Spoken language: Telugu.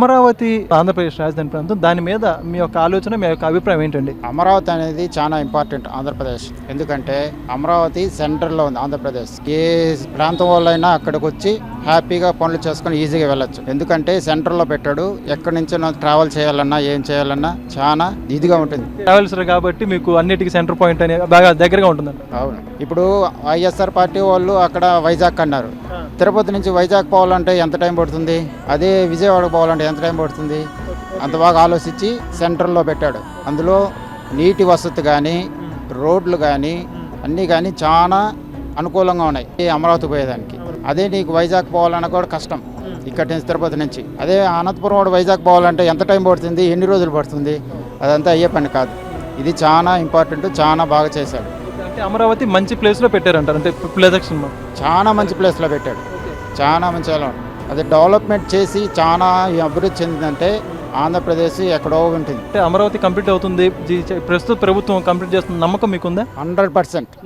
అమరావతి ఆంధ్రప్రదేశ్ రాజధాని ప్రాంతం దాని మీద మీ యొక్క ఆలోచన మీ యొక్క అభిప్రాయం ఏంటండి? అమరావతి అనేది చాలా ఇంపార్టెంట్ ఆంధ్రప్రదేశ్. ఎందుకంటే అమరావతి సెంటర్లో ఉంది ఆంధ్రప్రదేశ్. ఏ ప్రాంతం వాళ్ళైనా అక్కడికి వచ్చి హ్యాపీగా పనులు చేసుకొని ఈజీగా వెళ్ళొచ్చు. ఎందుకంటే సెంటర్లో పెట్టాడు ఎక్కడి నుంచి ట్రావెల్ చేయాలన్నా ఏం చేయాలన్నా చాలా ఇదిగా ఉంటుంది. ట్రావెల్స్ కాబట్టి మీకు అన్నిటికీ సెంటర్ పాయింట్ అనే బాగా దగ్గరగా ఉంటుందండి అవును. ఇప్పుడు వైఎస్ఆర్ పార్టీ వాళ్ళు అక్కడ వైజాగ్ అన్నారు తిరుపతి నుంచి వైజాగ్ పోవాలంటే ఎంత టైం పడుతుంది? అదే విజయవాడకు పోవాలంటే ఎంత టైం పడుతుంది? అంత బాగా ఆలోచించి సెంటర్లో పెట్టాడు. అందులో నీటి వసతి కానీ రోడ్లు కానీ అన్నీ కానీ చాలా అనుకూలంగా ఉన్నాయి. ఈ అమరావతి పోయేదానికి. అదే నీకు వైజాగ్ పోవాలన్నా కూడా కష్టం. ఇక్కడి నుంచి తిరుపతి నుంచి. అదే అనంతపురం వాడు వైజాగ్ పోవాలంటే ఎంత టైం పడుతుంది? ఎన్ని రోజులు పడుతుంది? అదంతా అయ్యే పని కాదు. ఇది చాలా ఇంపార్టెంట్ చాలా బాగా చేశాడు. అంటే అమరావతి మంచి ప్లేస్లో పెట్టారంటారు అంటే ప్రొజెక్షన్ చాలా మంచి ప్లేస్లో పెట్టాడు. చాలా మంచి అది డెవలప్మెంట్ చేసి చాలా అభివృద్ధి చెందిందంటే ఆంధ్రప్రదేశ్ ఎక్కడో ఉంటుంది. అంటే అమరావతి కంప్లీట్ అవుతుంది. ప్రస్తుత ప్రభుత్వం కంప్లీట్ చేస్తున్న నమ్మకం మీకుందా? Hundred percent.